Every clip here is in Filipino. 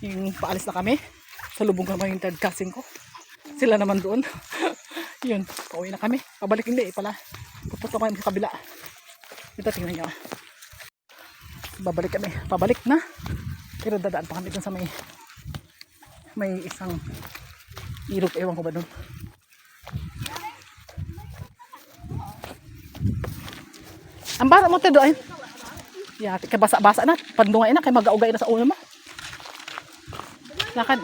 Yung paalis na kami. Sa lubong naman yung third cousin ko. Sila naman doon. Yun, pauwi na kami. Pabalik hindi eh pala. Pupunta kami sa kabila. Ito, tingnan nyo. Babalik kami. Pabalik na. Pero dadaan pa kami dun sa may may isang irog. Ewan ko ba dun. Ang bara mo te doon. Yati ka basa-basa na. Pandungay na kay magaugay na sa ulo mo. Lakad.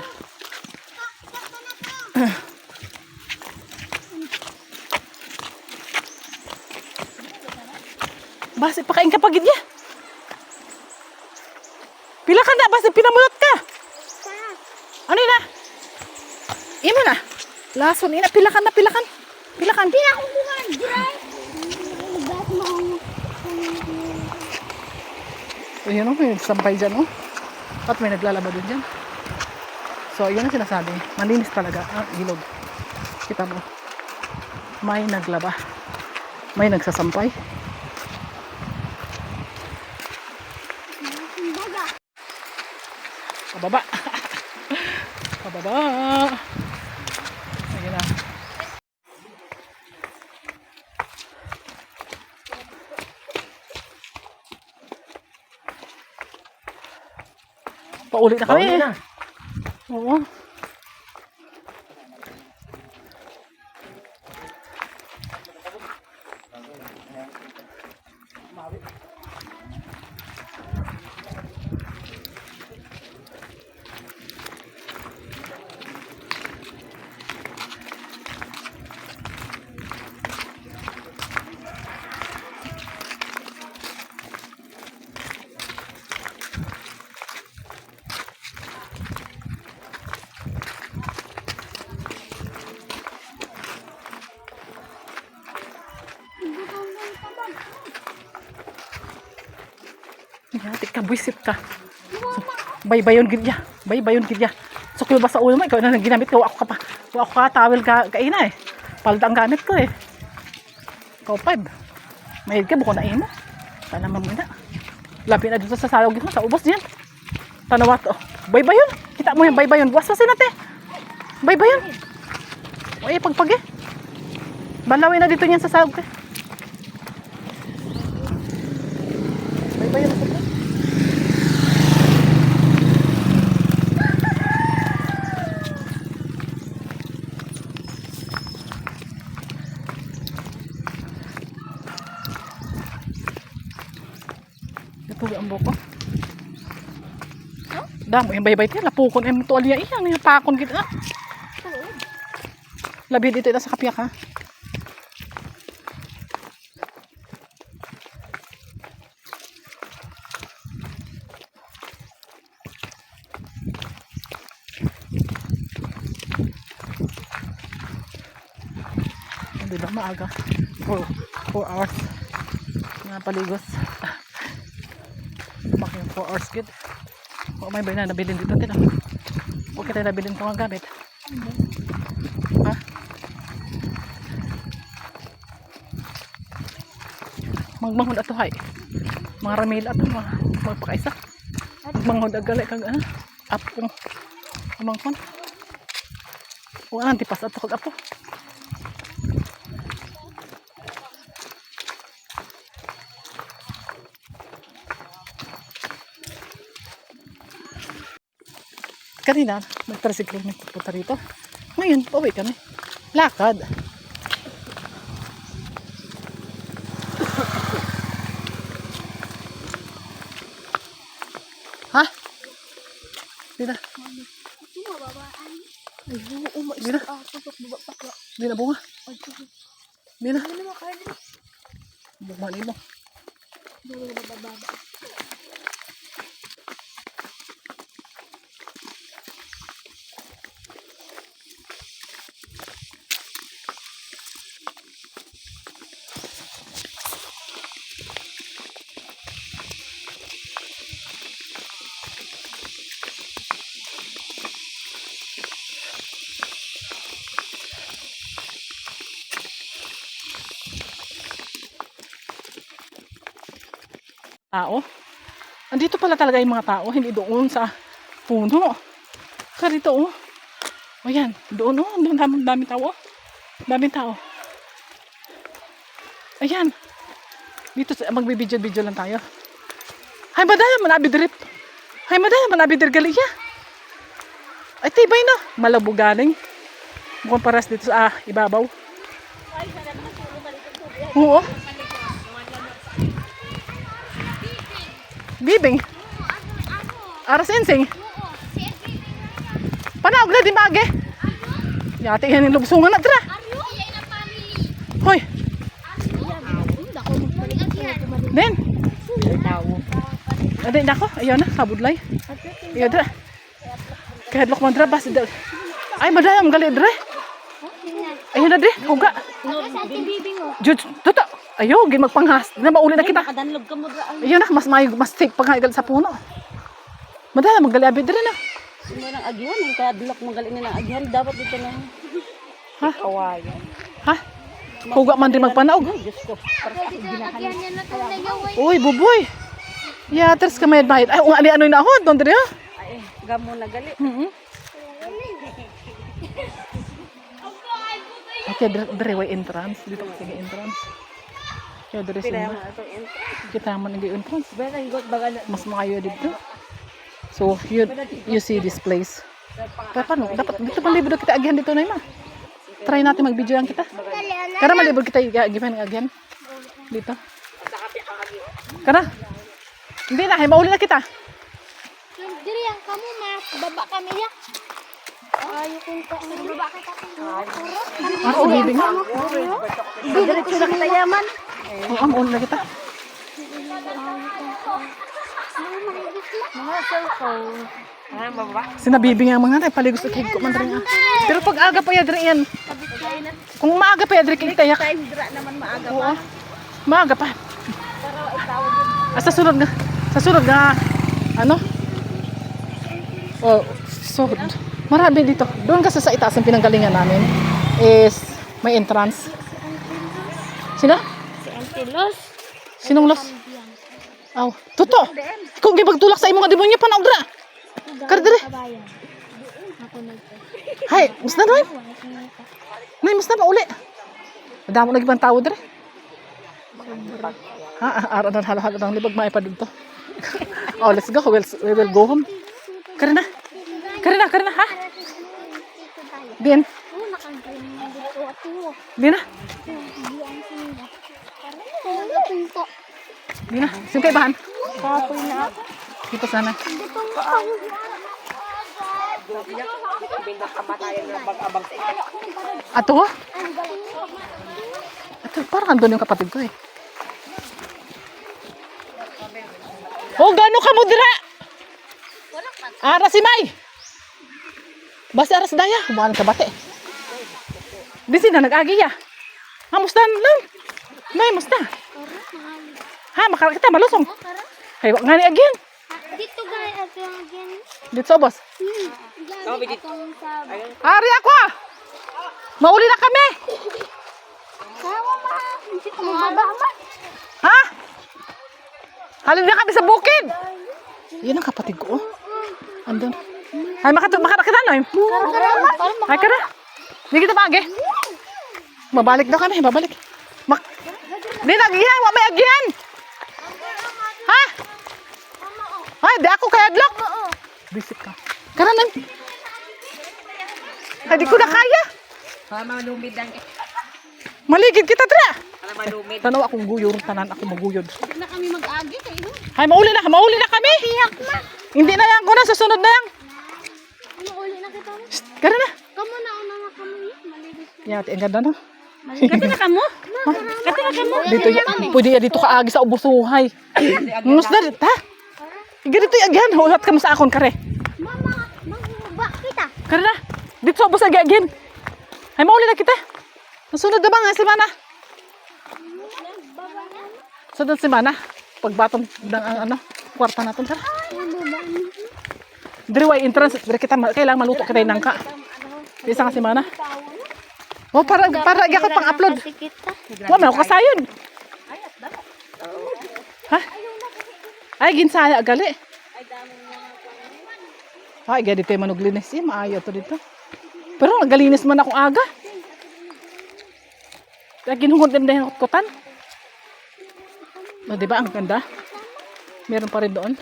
Basi pakain ka pagid ya. Pila ka na basi pinamulot ka. Ano na? Imo na. Lason ina pila ka na pila kan. Pila kan. Pila Ako bukan, diray. Ayun o, may sampay dyan o. At may naglalaba din dyan. So, yun ang sinasabi. Malinis talaga ang ilog. Kita mo. May naglaba. May nagsasampay. Pababa. Pababa. Ayun na. Paulit na kami. Pauwi na. Oo. Yati ka, buisit ka. So, baybayon gid ya. Baybayon gid ya. So, kung ba sa ulo mo, ikaw na lang ginamit ko. Ako ka pa. Ako ka, towel ka, kaina eh. Palda ang gamit ko eh. Ikaw five. Mahid ka, buko na imo. Sana mo na. Labi na dito sa sayog mo, sa ubos diyan. Tanawat, oh. Baybayon. Kita mo yung baybayon. Wasasin natin. Baybayon. O, eh, pagpag eh. Balawin na dito niyan sa sayog eh. Baybayon na dito. Ito ang buko. Damo yung baybay tayo. Lapukon yung tuwalya iyang. Yung pakon kita. Labi dito ito sa kapiyak ha. Hindi ba maaga? 4 4 hours. Nga paligos. Making 4 hours good. O may bay na nabilin dito tin. Okay tayo nabilin ko ang gamit. Ha? Magmanghod ato hay. Mga ramil ato mga magpakaisa. Magmanghod agali kag ano? Apong amangkon. O anang tipas ato kag apo. Kanina, nagtricycle kami pupunta rito. Ngayon, pauwi kami. Lakad. ha? Di na. Ito mababaan. Ay, oo, uma. Di na. Di na bunga. Di na. Ano naman kaya nila? Bukman mo. Tao. Andito pala talaga yung mga tao, hindi doon sa Puno. Ka dito, oh. O yan, doon, oh. Doon, dami, dami tao, oh. Dami tao. Ayan. Dito, magbibidyo-video lang tayo. Hay, madaya, manabi drip. Hay, madaya, manabi dirgaliya. Ay, tibay na. Malabo galing. Mukhang paras dito sa ah, ibabaw. Oo. Bibing. Aras insing. Panawag na di mage. Yati yan yung lugsungan na tira. Hoy, Den. Ada na ako. Ayaw na, kabudlay. Ayaw dra. Kahit lok man dra, bas. Ay, madayam gali dra. Ayaw na dre, huga. Jud, tuto. Ayaw, gin magpanghas. Na mauli na kita. Makadanlog ka mo dra. Ayaw na, mas may mas safe pag sa puno. Madayam magali dre na. Sino nang agyan? Ang kadlok magaling na ng agyan. Dapat dito na. Ha? Kawayan. Ha? Huga man din magpanaog. Diyos ko. Uy, buboy. Yaters ka may bayad. Ay, unga ni ano na ahod, don dre ha. Ay, gamo na gali. Mhm. Okay, dire, dire way entrance. Dito kasi entrance. Kaya sila. ito. Kita man nag entrance. Mas maayo dito. So, you, you see this place. Paano? Dapat dito pa libre kita agyan dito na ma. Try natin mag-video yan kita. Kara malibod kita ng agyan. Dito. Kara. Hindi na, hay mauli na kita. Diri yang kamu mas baba kami ya. Ako, bibing. Diretso na kita yaman. Oo, mauli na kita. Mga cellphone. Sinabibing ang mga na, paligos at higko man rin. ah. Pero pag aga pa yadri yan, kung maaga pa yadri kita yak. Time naman maaga Oo. Maaga pa. Ah, sa sunod nga, sa sunod nga, ano? Oh, so, marami dito. Doon kasi sa itaas ang pinanggalingan namin is may entrance. Sino? Si Antilos. Sinong los? Aw, tuto. Kung gibagtulak sa imong demonyo pa na ogra. Kardire. Kabayan. Ako nagto. Hay, musta na? Nay, musta pa uli? Madamo na ibang tao dire. Ha, ah, araw na halo-halo ng libag maipad dito. oh, let's go. We'll, we will go home. Karina. Karina, Karina, ha? Bien. Bien na. Bien na. Sino kayo bahan? Kapoy na. Dito sana. Dito. Ato? Ato, parang andun yung kapatid ko eh. Oh, gano ka mo dira? Ara si May. Basta aras daya, buwan ka bate. Di sina nag-agi ya. Ha, musta lang? May, musta? Ha, makakita, malusong. Hay, wa nga ni agyan. Dito ito yung again. Dito sa boss. Hmm. Akong sa... Ari ako ah! Mauli na kami! Kawa ma. Hindi ko mababa ma. Ha? Halin na kami sa bukid! Yan ang kapatid ko, oh. Andun. Ay, makatu makakita na. Ay, ka na. Hindi kita maagi. Mabalik daw kami, babalik. Mak... Di nagihan, wa may agihan! Ha? Ay, di ako kaya adlock. Bisik ka. Kara na. Ay, di ko na kaya. Tama lumid lang. Maligid kita, tra. Tanaw akong guyod, tanan ako maguyod. Hindi na kami mag-agi kayo. Ay, mauli na, mauli na kami. Hindi na yan ko na, susunod na yan. Uli na na. Kamu na una na kami. Malibis na. Yati, ang ganda no. Kati na kamo? Kati na kamo? Dito, ya, pwede ya dito kaagi sa ubusuhay. Ngus na ha? Ganito yung agyan, hulat ka mo sa akon, kare. Mama, mababa kita. Kara na, dito sa ubus agyan. Ay, mauli na kita. Nasunod na ba nga si Mana? Sunod si Mana. Pagbatong ng ano, kwarta natin, kara. Diri entrance, diri kita kailangan maluto kita ng ka. Isa nga si Mana. Oh, para para gyakot pang upload. Wa man ako kasayon. Ha? Ay ginsaya gali. Ay, gaya dito yung manuglinis. Eh, maayo to dito. Pero nagalinis man akong aga. Kaya ginuhod din dahil kutan. O, di ba? Ang ganda. Meron pa rin doon.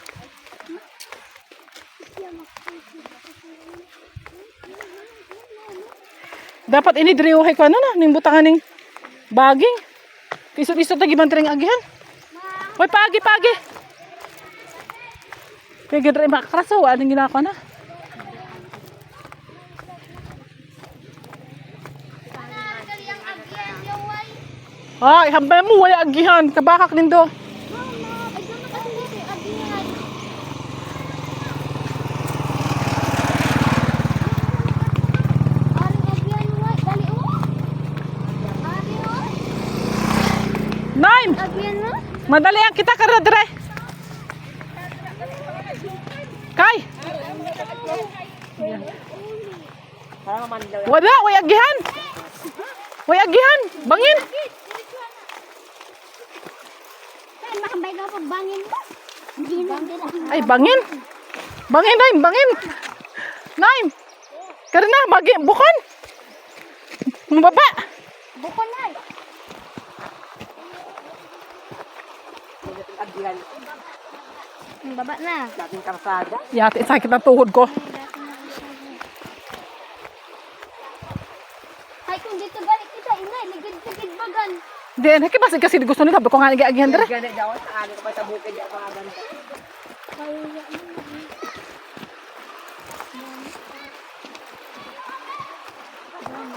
Dapat ini driuhay ko ano na, ning butangan ning baging. Isot-isot na giban tring agihan. Hoy, pagi, pagi. Kaya gidre makakraso, anong ginako na. Ay, hambay mo, wala agihan. Kabakak nindo. Mama, ay doon na kasi dito yung agyan. Aring agyan way. Dali oh. Ari oh. Nine! Agyan mo. Madali ang kita ka dire. Kay! Wala, way agihan. Way agihan. Bangin. Ay, bangin. Bangin, Naim, bangin. Naim. Karina, bagi, bukon. Mababa. Bukon na eh. Ang baba na. Dating karsada. Yate, sakit ang tuhod ko. Ay, kung dito balik kita, inay, ligid-ligid bagan. Di, nakit kasi kasi gusto nila. Bako nga nag-agihan dire. Gani daw sa ano ba sa bukid ya mga ganda.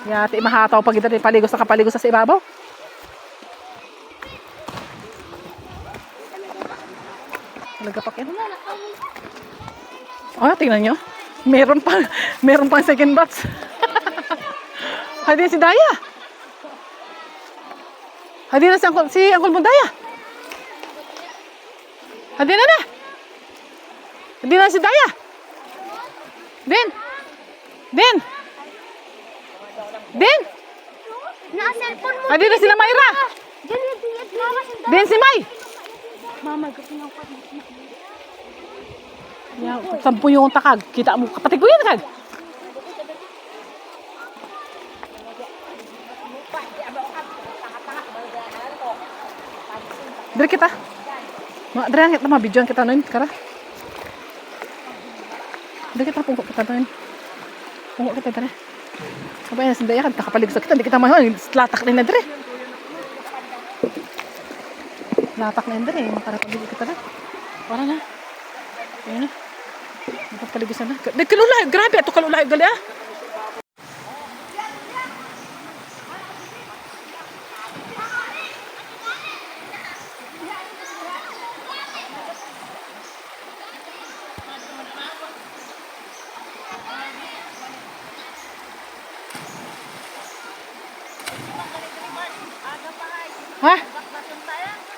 Yate, mahataw pag ito paligos sa kapaligos sa ibabaw. Talaga pa yan. Ah, tingnan nyo. Meron pa, meron pang second batch. Hadi si Daya. Hadi na si Uncle, si Uncle Mundaya. Hadi na na. Hadi na si Daya. Din. Din. Din. Hadi na sila Mayra. Din si May. Mama, gusto niyo pa. Ya, sampu yung takag. Kita mo, kapatid ko yan, kag. Dari kita. Ma, dari kita mabidyoan kita nun, kara. Dari kita pungkok kita nun. Pungkok kita dari. Apa yan, sandaya kan, kakapalig sa kita. Di kita mahal, latak na dari. Latak na dari. Makarapalig kita na. Para na. Ayan na. Nakapaligisan na. Di kalulay. Grabe. Ito kalulay. Gali ah. Ha?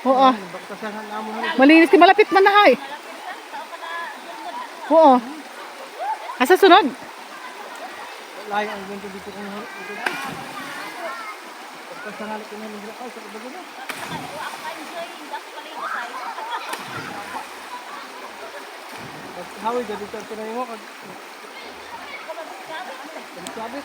Oo. Malinis ki malapit man na hay. Oo. Asa sunod? Layo ang ganito dito kung Pagkasangalit ko na nila ay sa bago na. Hawi jadi terkenal mo kag. Sabi.